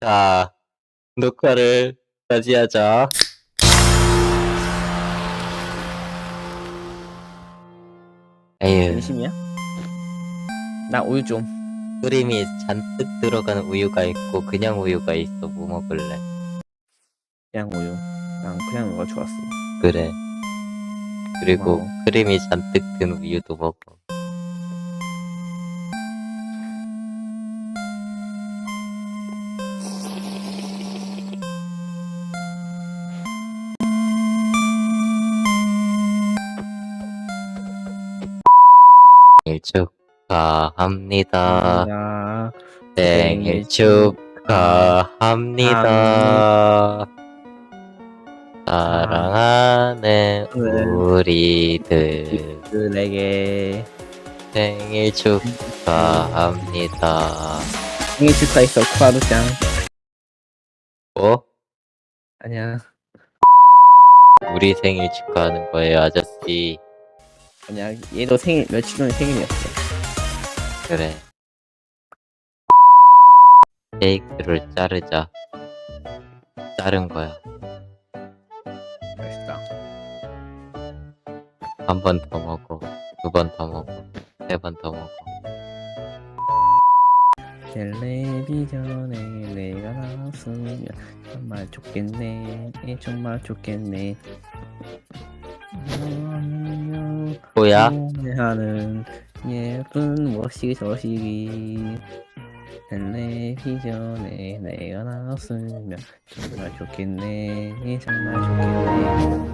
자, 녹화를 다시 하자. 에휴, 진심이야? 나 우유 좀. 크림이 잔뜩 들어간 우유가 있고 그냥 우유가 있어. 뭐 먹을래? 그냥 우유. 난 그냥 우유가 좋았어. 그래. 그리고 고마워. 크림이 잔뜩 든 우유도 먹어. 생일 축하합니다. 야, 생일 생일 축하합니다. 사랑하는 네. 우리들 그에게 생일 축하합니다. 생일 축하했어, 쿠아루짱. 뭐? 아니야, 우리 생일 축하하는 거예요, 아저씨. 아니야. 얘도 생일, 며칠 전에 생일이었어. 그래. 케이크를 자르자. 자른 거야. 맛있다. 한 번 더 먹어. 두번 더 먹어. 세번 더 먹어. 텔레비전에 내가 나왔으면 정말 좋겠네. 정말 좋겠네. 뭐야? 하는 예쁜 머시기 저시기. 텔레비전에 내가 나왔으면 정말 좋겠네. 정말 좋겠네